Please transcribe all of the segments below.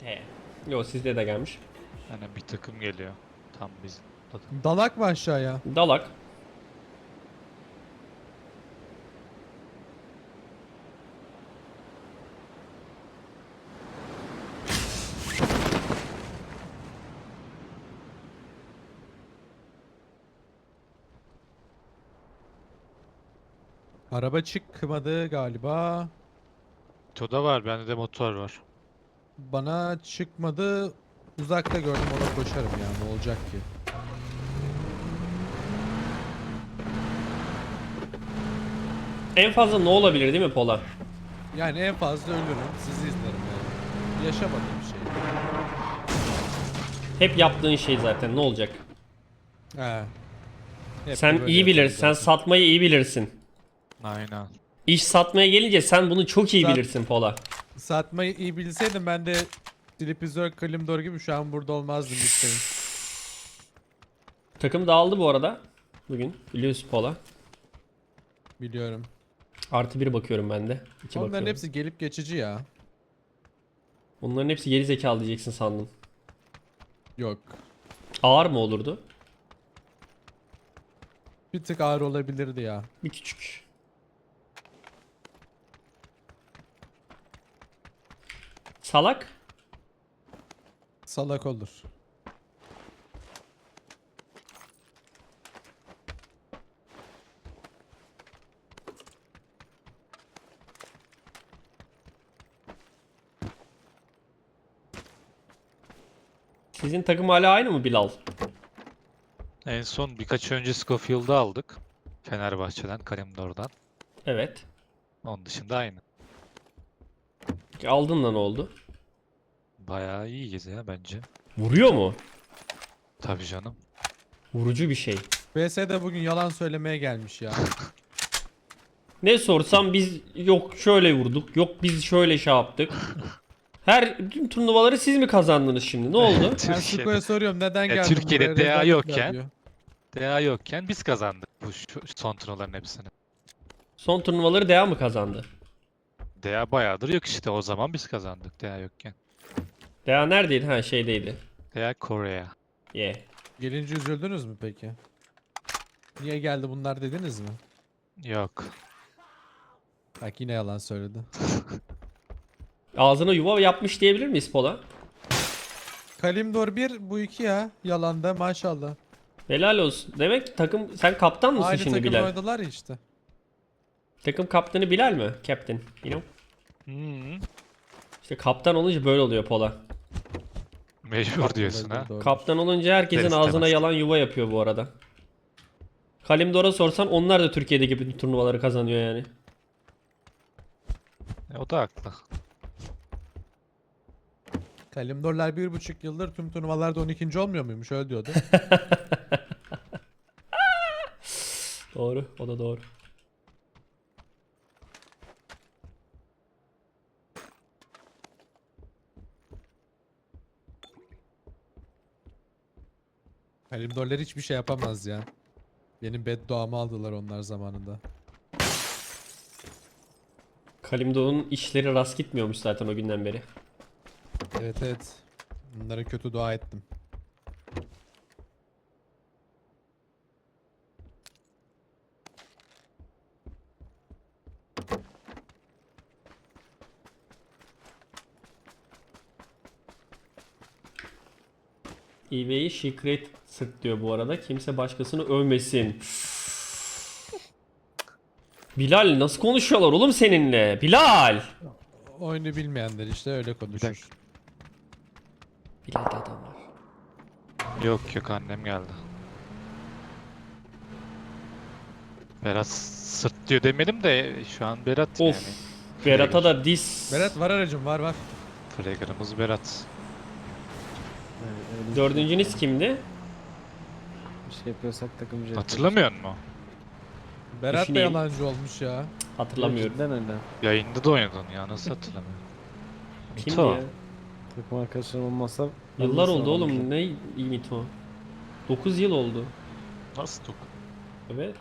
Conte. Yo sizde de gelmiş. Yani bir takım geliyor. Tam bizim. takım. Dalak mı aşağıya? Dalak. Araba çıkmadı galiba. Toda var, bende de motor var. Bana çıkmadı. Uzakta gördüm ona koşarım ya ne olacak ki? En fazla ne olabilir değil mi Pola? Yani en fazla ölürüm. Sizi izlerim yani. Yaşamadığım şey. Hep yaptığın şey zaten ne olacak? He. Hep sen böyle iyi bilirsin. Sen zaten. satmayı iyi bilirsin. Aynen. İş satmaya gelince sen bunu çok iyi Sat- bilirsin Pola. Satmayı iyi bilseydim ben de Silipizör Kalimdor gibi şu an burada olmazdım lütfen. Takım dağıldı bu arada. Bugün biliyorsun Pola. Biliyorum. Artı bir bakıyorum ben de. İki Onların bakıyorum. hepsi gelip geçici ya. Onların hepsi geri zekalı diyeceksin sandım. Yok. Ağır mı olurdu? Bir tık ağır olabilirdi ya. Bir küçük. Salak? Salak olur. Sizin takım hala aynı mı Bilal? En son birkaç önce Scofield'ı aldık. Fenerbahçe'den, Kalimdor'dan. Evet. Onun dışında aynı. Aldın da ne oldu? Bayağı iyiyiz ya bence. Vuruyor mu? Tabii canım. Vurucu bir şey. BS de bugün yalan söylemeye gelmiş ya. Ne sorsam biz yok şöyle vurduk, yok biz şöyle şey yaptık. Her tüm turnuvaları siz mi kazandınız şimdi? Ne oldu? Ben Türkiye'de, Suko'ya soruyorum neden geldin Türkiye'de buraya? DA yokken- diyor. DA yokken biz kazandık bu şu, son turnuvaların hepsini. Son turnuvaları DA mı kazandı? DA bayağıdır yok işte o zaman biz kazandık DA yokken. DA neredeydi? Ha şeydeydi. DA Kore'ye. Yeah. Gelince üzüldünüz mü peki? Niye geldi bunlar dediniz mi? Yok. Bak yine yalan söyledi. Ağzına yuva yapmış diyebilir miyiz Pola? Kalimdor 1 bu 2 ya. Yalanda maşallah. Helal olsun. Demek ki takım sen kaptan mısın Aynı şimdi takım Bilal? oynadılar ya işte. Takım kaptanı Bilal mi? Captain. You know? Hmm. İşte kaptan olunca böyle oluyor Pola. Mecbur diyorsun ha. Doğru. Kaptan olunca herkesin İster ağzına istemez. yalan yuva yapıyor bu arada. Kalimdor'a sorsan onlar da Türkiye'deki bütün turnuvaları kazanıyor yani. E, o da haklı. Kalimdorlar bir buçuk yıldır tüm turnuvalarda 12. olmuyor muymuş öyle diyordu. Doğru, o da doğru. Kalimdorlar hiçbir şey yapamaz ya. Benim bedduamı aldılar onlar zamanında. Kalimdor'un işleri rast gitmiyormuş zaten o günden beri. Evet evet. Bunlara kötü dua ettim. eBay'i secret sırt diyor bu arada. Kimse başkasını övmesin. Bilal nasıl konuşuyorlar oğlum seninle? Bilal! Oyunu bilmeyenler işte öyle konuşur. Bilal'de adam var. Yok yok annem geldi. Berat sırt diyor demedim de şu an Berat Of. yani. Berat'a da dis. Berat var aracım var var. Flagger'ımız Berat. Dördüncünüz kimdi? bir şey yapıyorsak takımcı Hatırlamıyor musun? Berat da Düşüneyim. yalancı olmuş ya. Hatırlamıyorum. Cidden öyle. Yayında da oynadın ya nasıl hatırlamıyorum? Kimdi Mito. ya? Takım arkadaşlarım olmazsa Yıllar oldu oğlum. Ne iyi mito? 9 yıl oldu. Nasıl tok? Evet.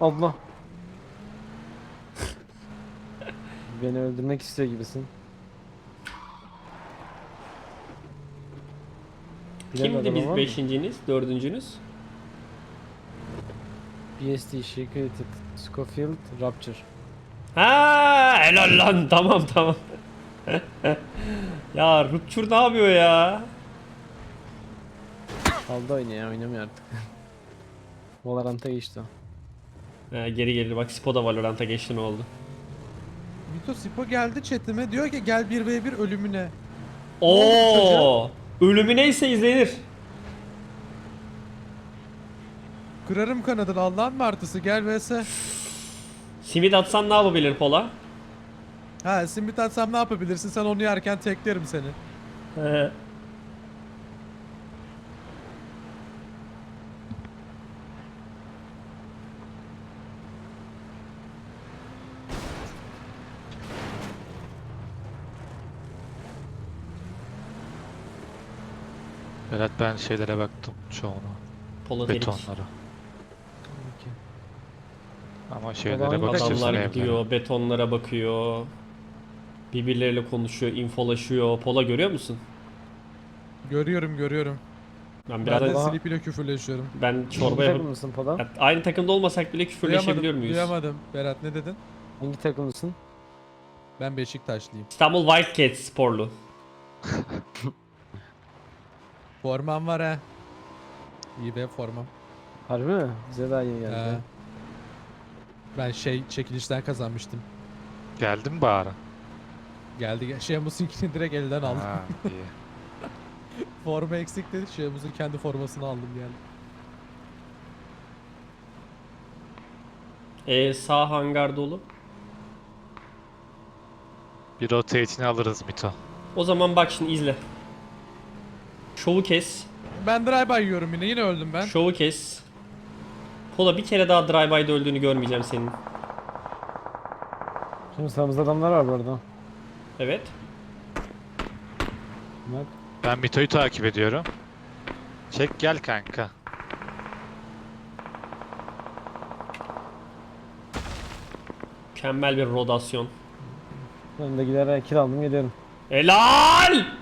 Allah. Beni öldürmek istiyor gibisin. Kimdi biz beşinciniz, dördüncünüz? BSD, Secreted, Scofield, Rapture. Ha, helal lan. Tamam tamam. ya Rupture ne yapıyor ya? Aldı oyunu ya oynamıyor artık. Valorant'a geçti o. Ha, geri gelir bak Spo da Valorant'a geçti ne oldu? Vito Sipo geldi chatime diyor ki gel 1v1 ölümüne. Oo! Ölümü neyse izlenir. Kırarım kanadını Allah'ın martısı gel vs. Simit atsan ne yapabilir Pola? Ha simit atsam ne yapabilirsin sen onu yerken teklerim seni. He. Berat ben şeylere baktım çoğuna. Pola delik. Betonlara. Ama şeylere Adamlar bakıyorsun Adamlar evlere. gidiyor, betonlara bakıyor. Birbirleriyle konuşuyor, infolaşıyor. Pola görüyor musun? Görüyorum görüyorum. Ben Ben biraz de Daha- Sleep ile küfürleşiyorum. ben çorba yapıp takımlısın Pola? Ya, aynı takımda olmasak bile küfürleşebiliyor Duyamadım, muyuz? duyamadım. Berat ne dedin? Hangi takımlısın? Ben Beşiktaşlıyım. İstanbul Wildcats sporlu. Formam var ha. İyi be formam. Harbi mi? Bize daha yeni geldi. Ha. Ben şey çekilişten kazanmıştım. Geldim bari. Geldi gel. Sheamus'unkini direkt elden aldım. Ha, iyi. Forma eksik dedi. Sheamus'un kendi formasını aldım geldi. Ee, sağ hangar dolu. Bir rotate'ini alırız Mito. O zaman bak şimdi izle. Şovu kes. Ben drive-by yiyorum yine. Yine öldüm ben. Şovu kes. Pola bir kere daha drive-by'de öldüğünü görmeyeceğim senin. Şimdi sağımızda adamlar var bu arada. Evet. Bak. Ben Mito'yu takip ediyorum. Çek gel kanka. Mükemmel bir rodasyon. Ben de gider kill aldım geliyorum. Helal!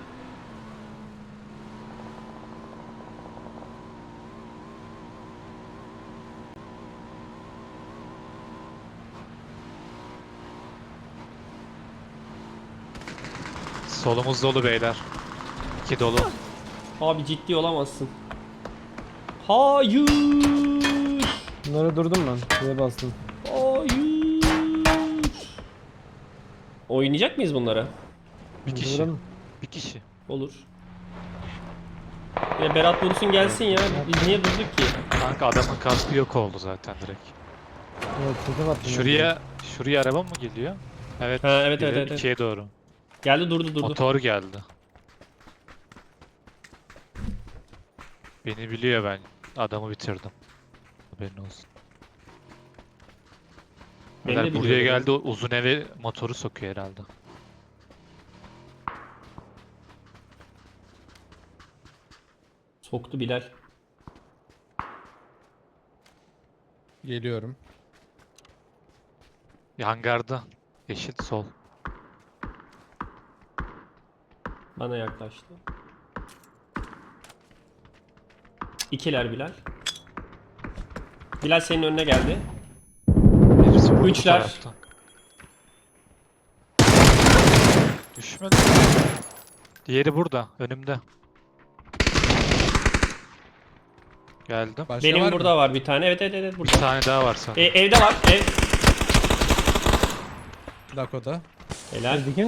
Solumuz dolu beyler. İki dolu. Abi ciddi olamazsın. Hayır! Bunları durdum ben. Size bastım. Hayır! Oynayacak mıyız bunlara? Bir kişi. Vuralım. Bir kişi. Olur. Ya Berat vursun gelsin ya. Biz niye durduk ki? Kanka adamın kaskı yok oldu zaten direkt. Evet attım. Şuraya, şuraya araba mı geliyor? Evet. Ha, evet, biri evet, evet, ikiye doğru. Geldi durdu durdu. Motor geldi. Beni biliyor ben. Adamı bitirdim. Haberin olsun. Beni Beyler de buraya biliyor geldi uzun eve motoru sokuyor herhalde. Soktu Bilal. Geliyorum. Bir hangarda. Yeşil sol. Bana yaklaştı. İkiler Bilal. Bilal senin önüne geldi. Birisi Üçler. taraftan. Düşmedi. Diğeri burada, önümde. Geldim. Başka Benim var burada mı? var bir tane. Evet evet evet Bir burada. tane daha var sana. E, evde var. Ev. Dakota. Helal. Öldeki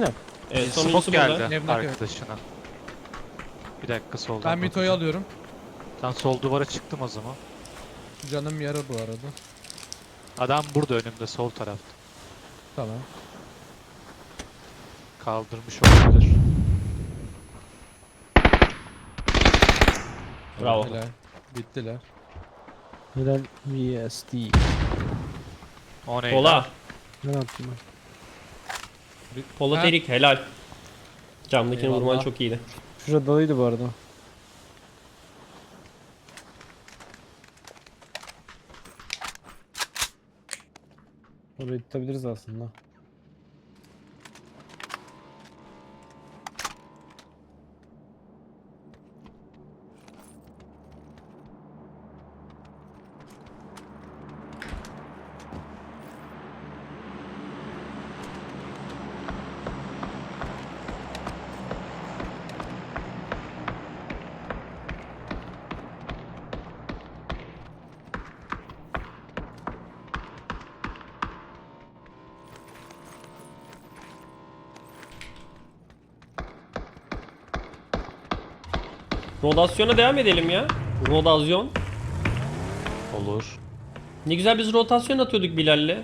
E, Smoke sonuncusu burada. geldi evet. arkadaşına. Bir dakika soldan. Ben Mito'yu bakacağım. alıyorum. Ben sol duvara çıktım o zaman. Canım yarı bu arada. Adam burada önümde sol tarafta. Tamam. Kaldırmış olabilir. Bravo. Helal. Bittiler. Helal VSD. O neydi? Pola. Ne yaptım ben? Pola Ha. delik helal. Camdakini vurman çok iyiydi. Şurada doluydu bu arada. Orayı tutabiliriz aslında. Rotasyona devam edelim ya. Rodasyon. Olur. Ne güzel biz rotasyon atıyorduk Bilal'le.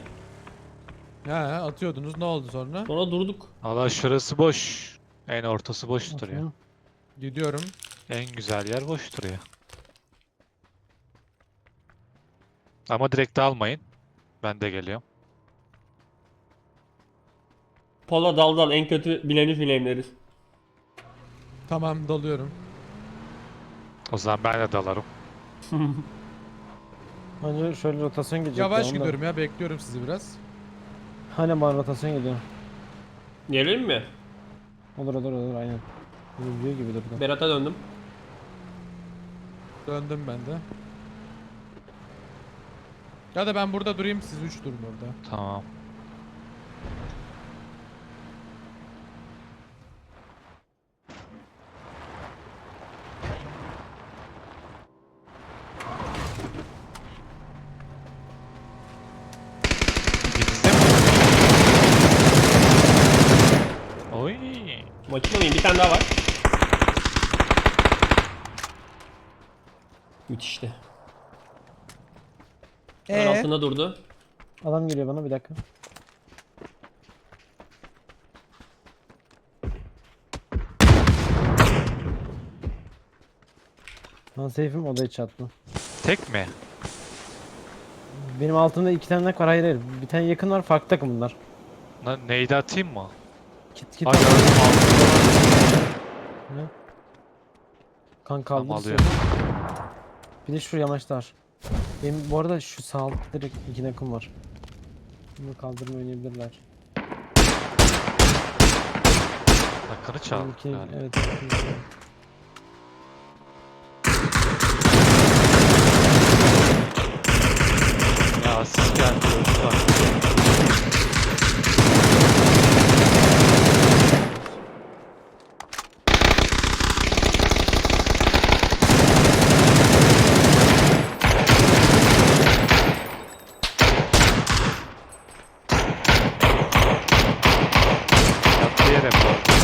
Ha atıyordunuz ne oldu sonra? Sonra durduk. Allah şurası boş. En ortası boş duruyor. Gidiyorum. En güzel yer boş duruyor. Ama direkt almayın. Ben de geliyorum. Pola dal dal en kötü Bilal'i flameleriz. Tamam dalıyorum. O zaman ben de dalarım. Hani şöyle rotasyon gelecek. Yavaş gidiyorum ya bekliyorum sizi biraz. Hani bana rotasyon geliyor. Gelelim mi? Olur olur olur aynen. Yürüyor gibi durdu. Berat'a döndüm. Döndüm ben de. Ya da ben burada durayım siz 3 durun orada. Tamam. Tane daha var. Müthişti. Ee? altında durdu. Adam geliyor bana bir dakika. Ben safe'im o da hiç attı. Tek mi? Benim altımda iki tane var hayır hayır. Bir tane yakın var farklı takım bunlar. Na, neydi atayım mı? Kit kit. Ay, gördüm, aldım. Kan Tamam, kaldı. alıyorum. Bir de şu yamaçlar. Benim bu arada şu sağ altta direkt iki nakım var. Bunu kaldırma oynayabilirler. Hakkını çaldı. Benimki- galiba. evet siz geldi. Bak. Yattı yere bu arada.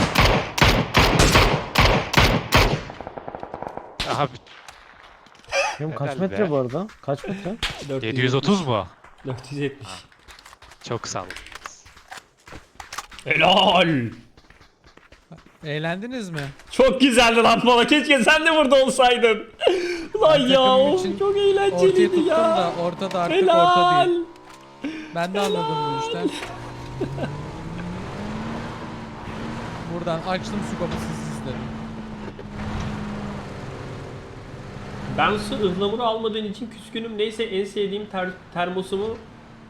Aha Benim kaç Helal metre be. bu arada? Kaç metre? 470. 730 mu? 470. Çok sağ olun. Helal. Eğlendiniz mi? Çok güzeldi lan bana. Keşke sen de burada olsaydın. Lan ya çok eğlenceliydi ya. da ortada artık orta Helal. değil. Ben de anladım bu işten. Buradan açtım skopu siz Ben su ıhlamuru almadığın için küskünüm. Neyse en sevdiğim ter- termosumu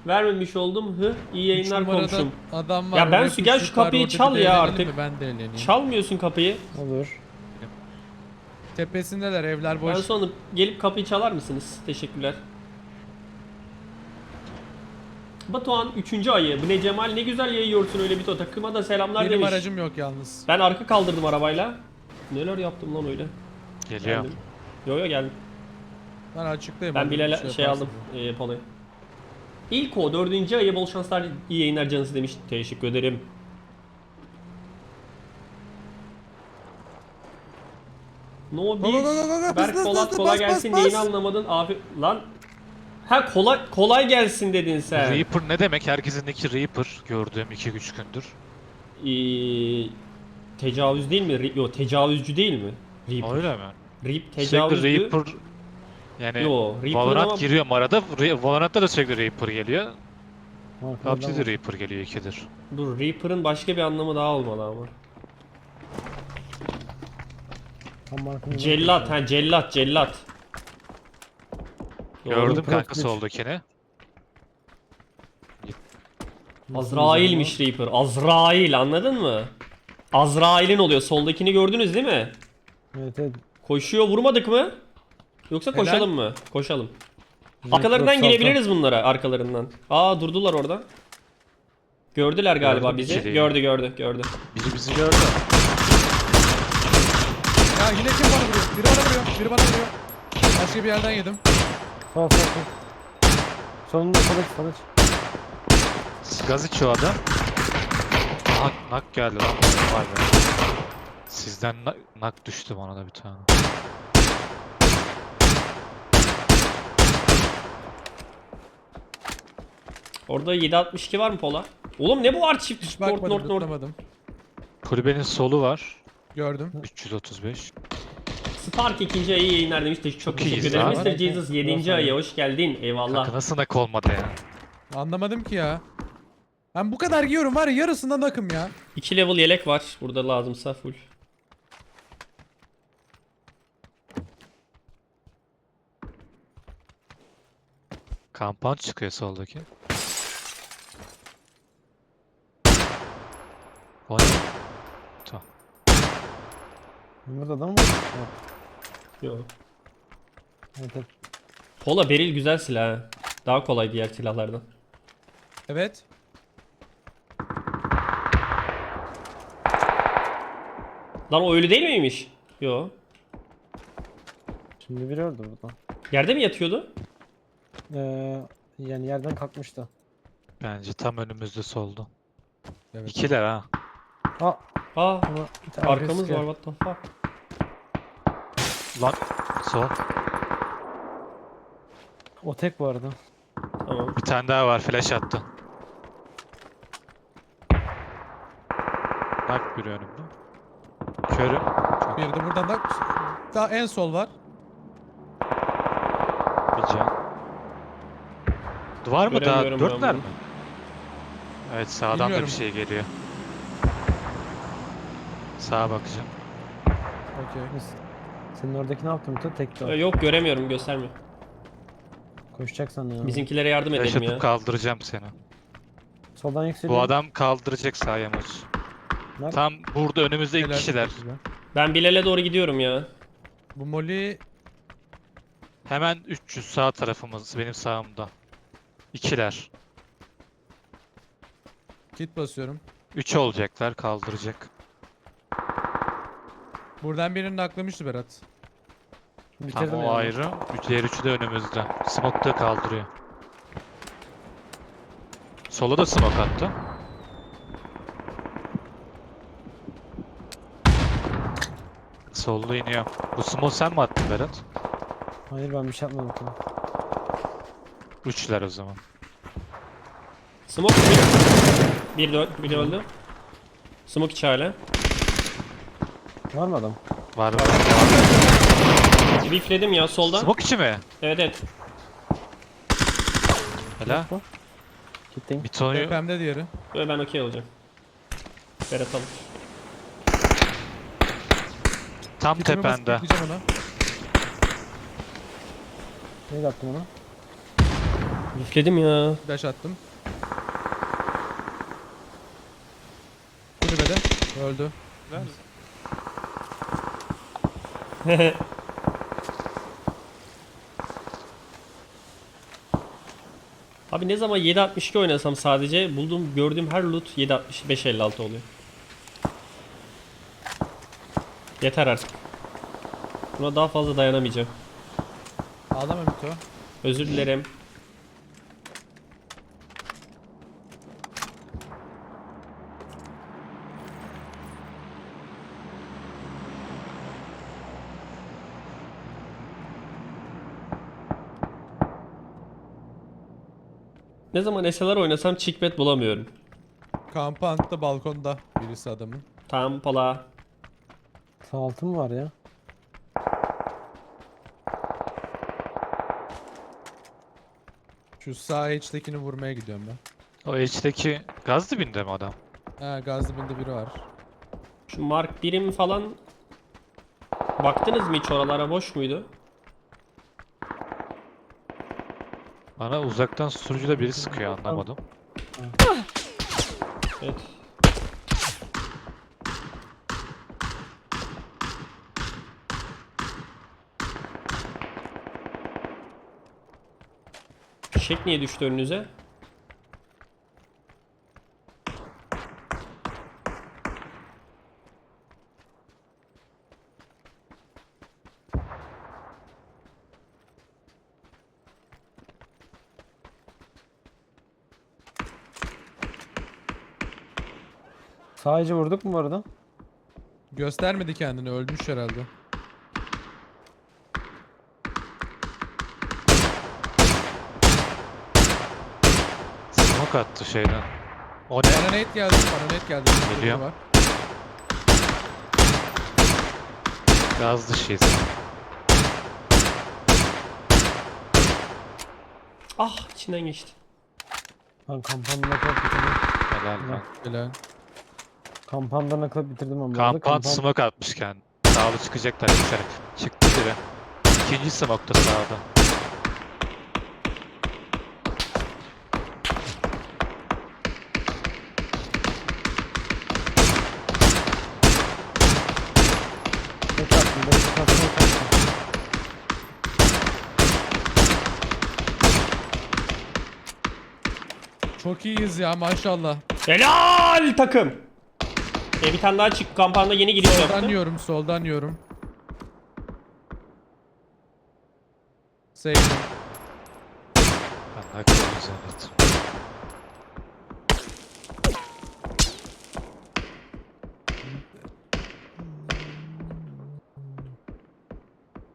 vermemiş oldum. Hı iyi yayınlar komşum. Adam var. Ya ben su- gel şu var, kapıyı çal ya artık. mi? Ben de eğleneyim. Çalmıyorsun kapıyı. Olur. Tepesindeler evler boş. Ben sonra gelip kapıyı çalar mısınız? Teşekkürler. Batuhan 3. ayı. Bu ne Cemal ne güzel yayıyorsun öyle bir to. Takıma da selamlar Benim demiş. aracım yok yalnız. Ben arka kaldırdım arabayla. Neler yaptım lan öyle. Geliyor. Geldim. Yo yo geldim. Ben açıktayım. Ben bir Bilal'e şey, aldım. E, Polo'yu. İlk o 4. ayı bol şanslar iyi yayınlar canısı demiş. Teşekkür ederim. No bir Berk Polat kolay gelsin bas, neyini anlamadın abi lan Ha kolay kolay gelsin dedin sen. Reaper ne demek? Herkesindeki Reaper gördüğüm 2-3 gündür. Ee, tecavüz değil mi? Yo tecavüzcü değil mi? Reaper. Öyle mi? Reap Sürekli tecavüzdü. Reaper yani Yo, Reaper Valorant ama- giriyor arada. Valorant'ta da sürekli Reaper geliyor. PUBG'de. Reaper geliyor ikidir. Dur Reaper'ın başka bir anlamı daha olmalı ama. Cellat ha cellat cellat. Gördüm kanka soldakini. Azrail'miş Reaper. Azrail anladın mı? Azrail'in oluyor. Soldakini gördünüz değil mi? Evet evet. Koşuyor vurmadık mı? Yoksa Helal. koşalım mı? Koşalım. Arkalarından 36. girebiliriz bunlara arkalarından. Aa durdular orada. Gördüler galiba Gördüm bizi. ikiliyi. Gördü gördü gördü. Biri bizi gördü. Ya yine kim bana vuruyor? Biri bana vuruyor. Biri bana vuruyor. Başka bir yerden yedim. Sol sol sol. Solunda sola sola. Gaz içiyor adam. Aha nak geldi lan. Vay be. Sizden nak, nak düştü bana da bir tane. Orada 762 var mı Pola? Oğlum ne bu var çift Hiç sport bakmadım, nord nord. tutlamadım. Kulübenin solu var. Gördüm. 335. Spark ikinci ayı yayınlar demiş de çok Çok teşekkür iyiyiz ederim. abi. Mr. Jesus 7. ayı hoş geldin. Eyvallah. Kanka nasıl nak olmadı ya? Anlamadım ki ya. Ben bu kadar giyiyorum var ya yarısından akım ya. 2 level yelek var. Burada lazımsa full. Kampant çıkıyor soldaki. Ne? Tamam. Burada adam mı? Yok. Yok. Evet, evet. Pola beril güzel silah. ha. Daha kolay diğer silahlardan. Evet. Lan o ölü değil miymiş? Yo. Şimdi biri öldü burada. Yerde mi yatıyordu? Ee, yani yerden kalkmıştı. Bence tam önümüzde soldu. Evet. İkiler ha. Aa Aa ama bir tane arkamız var what the fuck. Lan sol. O tek arada. Tamam. Bir tane daha var flash attı. Nak bir önümde. Körüm. Bir de buradan da daha en sol var. Bir can. Duvar mı daha? Göremiyorum ben Dörtler bunu. mi? Evet sağdan da Bilmiyorum. bir şey geliyor. Sağa bakacağım. Okey. Senin oradaki ne yaptın Mito? Tekti o. Ee, Yok göremiyorum gösterme. Koşacak sandım. Bizimkilere yardım edelim ya. atıp kaldıracağım seni. Soldan yükseliyor. Bu adam kaldıracak sağ yamaç. Nerede? Tam burada önümüzde iki Helal, kişiler. güzel. Ben Bilal'e doğru gidiyorum ya. Bu Molly Hemen 300 sağ tarafımız benim sağımda. İkiler. kit basıyorum. 3 olacaklar kaldıracak. Buradan birini aklamıştı Berat. Bitirdim Tam o yani. ayrı. Üç- Diğer üçü de önümüzde. Smoke da kaldırıyor. Sola da smoke attı. Sollu iniyor. Bu smoke sen mi attın Berat? Hayır ben bir şey yapmadım. Tamam. Üçler o zaman. Smoke bir. Bir, de, ö- biri öldü. Smoke içi hala. Var mı adam? Var var. Beefledim ya soldan. Smoke içi mi? Evet evet. Hala. Gittin. Mito'yu Tepemde diğeri. Böyle ben okey olacağım. Berat alır. tam Kitimi basıp tepende. bekleyeceğim ona. Ne attım ona? Beefledim ya. Dash attım. Kulübede. Öldü. Abi ne zaman 7.62 oynasam sadece bulduğum gördüğüm her loot 7.65 56 oluyor. Yeter artık. Buna daha fazla dayanamayacağım. Ağlama Mito. Özür dilerim. Ne zaman SLR oynasam chickpad bulamıyorum. Kampanta balkonda birisi adamın. Tam pala. Sağ altın var ya. Şu sağ içtekini vurmaya gidiyorum ben. O H'deki gaz dibinde mi adam? Ha gaz dibinde biri var. Şu Mark birim falan Baktınız mı hiç oralara boş muydu? Bana uzaktan susturucuda biri sıkıyor anlamadım. Evet. Fişek niye düştü önünüze? Sadece vurduk mu bu arada? Göstermedi kendini ölmüş herhalde. Smoke attı şeyden. O ne? Bana net geldi. Bana net geldi. Bir Geliyor. var. Gaz dışıyız. Ah içinden geçti. Ben naklat bitirdim. Helal lan. Helal. Kampanda naklat bitirdim ama. arada. Kampan Kampan- smoke atmışken. Sağlı çıkacaklar dışarı. Çıktı biri. İkinci smoke da sağda. Çok iyiyiz ya maşallah. Helal takım. E, bir tane daha çık. Kampanda yeni giriş Soldan yaptı. yiyorum, soldan yiyorum. Sevdim. Ben kırmızı evet.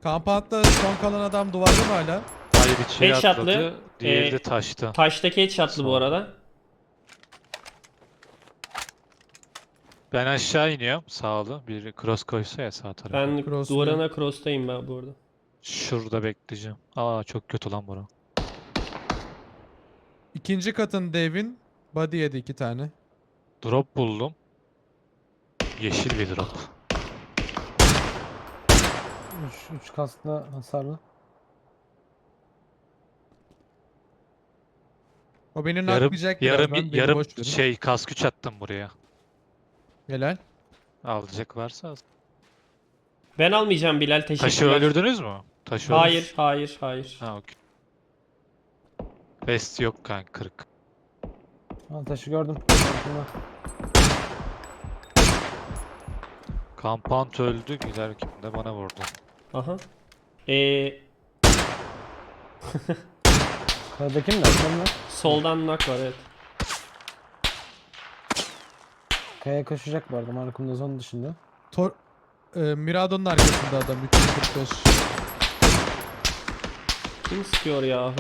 Kampanta son kalan adam duvarda mı hala? Hayır içeri Headshot'lı, atladı. Diğeri e, de taştı. Taştaki headshot'lı bu arada. Ben aşağı iniyorum. Sağlı. Bir cross koysa ya sağ tarafa. Ben Cross'lu. duvarına cross'tayım ben bu arada. Şurada bekleyeceğim. Aa çok kötü lan bura. İkinci katın devin body yedi iki tane. Drop buldum. Yeşil bir drop. 3 3 kaskla hasarlı. O beni Yarım, naklayacak yarım, birazdan. Beni yarım boş verin. şey kas güç attım buraya. Helal. Alacak varsa. al. Ben almayacağım Bilal Taşı teşekkürler. öldürdünüz mü? Taşı Hayır, hayır, hayır. Ha okey. Best yok kanka kırık. Ha taşı gördüm. Kampant öldü giderken de bana vurdu. Aha. Ee, Kayadaki mi? Soldan knock var evet. Kayaya koşacak bu arada. Markumda zon dışında. Tor e, Mirado'nun arkasında adam 345. Kim sıkıyor yahu?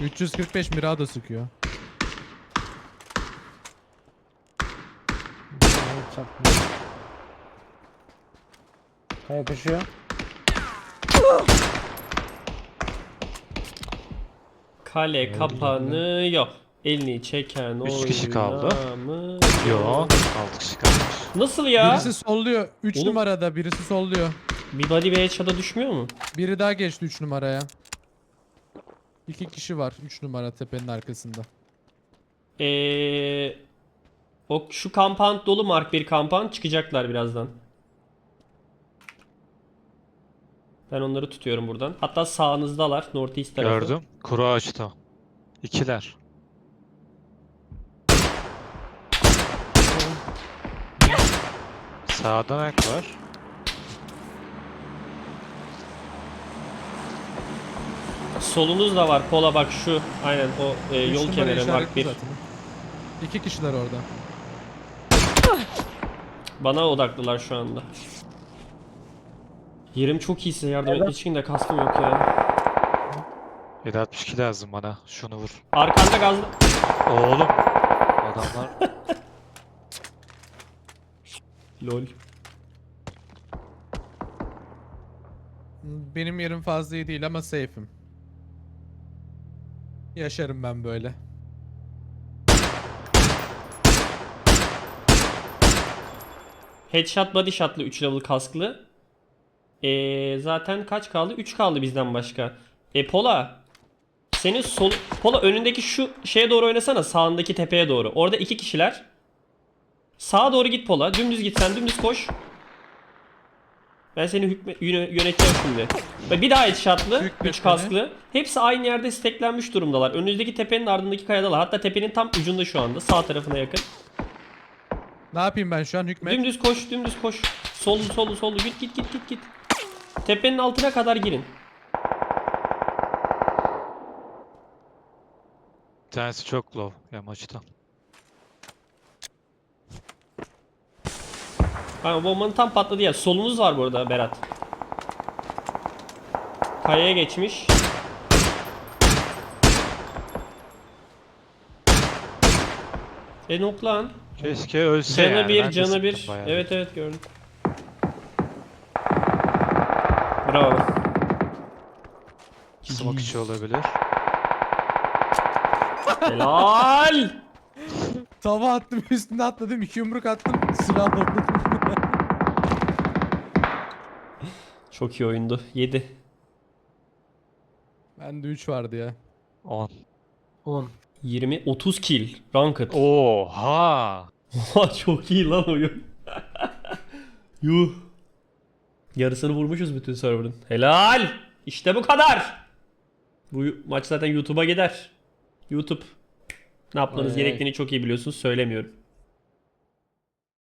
345 Mirado sıkıyor. Kaya çarptı. Kaya koşuyor. Kale kapanıyor. Elini çeken Üç kişi kaldı. oynamıyor. Yo 6 kişi kalmış. Nasıl ya? Birisi solluyor. 3 Oğlum- numarada birisi solluyor. Bir body bir headshot'a düşmüyor mu? Biri daha geçti 3 numaraya. 2 kişi var 3 numara tepenin arkasında. Ee, o şu kampant dolu Mark 1 kampant çıkacaklar birazdan. Ben onları tutuyorum buradan. Hatta sağınızdalar. Northeast tarafı. Gördüm. Kuru ağaçta. İkiler. Sağdan ayak var. Solunuz da var. Pola bak şu. Aynen o e, Üç yol numara kenarı işaretli Mark 1. zaten. İki kişiler orada. Bana odaklılar şu anda. Yerim çok iyiyse yardım Evet. etmek için de kaskım yok ya. 762 lazım bana. Şunu vur. Arkanda gazlı. Oğlum. Adamlar Lol. Benim yerim fazla iyi değil ama safe'im. Yaşarım ben böyle. Headshot body shot'lı 3 level kasklı. Ee, zaten kaç kaldı? 3 kaldı bizden başka. E Pola. Senin sol Pola önündeki şu şeye doğru oynasana. Sağındaki tepeye doğru. Orada iki kişiler. Sağa doğru git Pola. Dümdüz git sen. Dümdüz koş. Ben seni hükme, yöneteceğim şimdi. Ve bir daha. Hükmet 3 beni. kasklı. Hepsi aynı yerde steklenmiş durumdalar. Önünüzdeki tepenin ardındaki kayadalar. Hatta tepenin tam ucunda şu anda. Sağ tarafına yakın. Ne yapayım ben şu an hükmet? Dümdüz koş, dümdüz koş. Solu, solu, solu. Git, git, git, git, git. Tepenin altına kadar girin. bir tanesi çok low yamaçta. Ha, bombanın tam patladı ya. Solunuz var bu arada Berat. Kayaya geçmiş. E nok lan. Keşke ölse Canı yani. bir, canı bir. bayağı. Evet evet gördüm. Bravo. Smoke içi olabilir. Helal. Tava attım üstüne atladım iki yumruk attım silah aldım. Çok iyi oyundu. 7. Bende 3 vardı ya. 10. 10. 20 30 kill. Ranked. Oha! Oha çok iyi lan oyun. Yuh. Yarısını vurmuşuz bütün server'ın. Helal. İşte bu kadar. Bu maç zaten YouTube'a gider. YouTube. Ne yapmanız Ay ay. gerektiğini çok iyi biliyorsunuz. Söylemiyorum.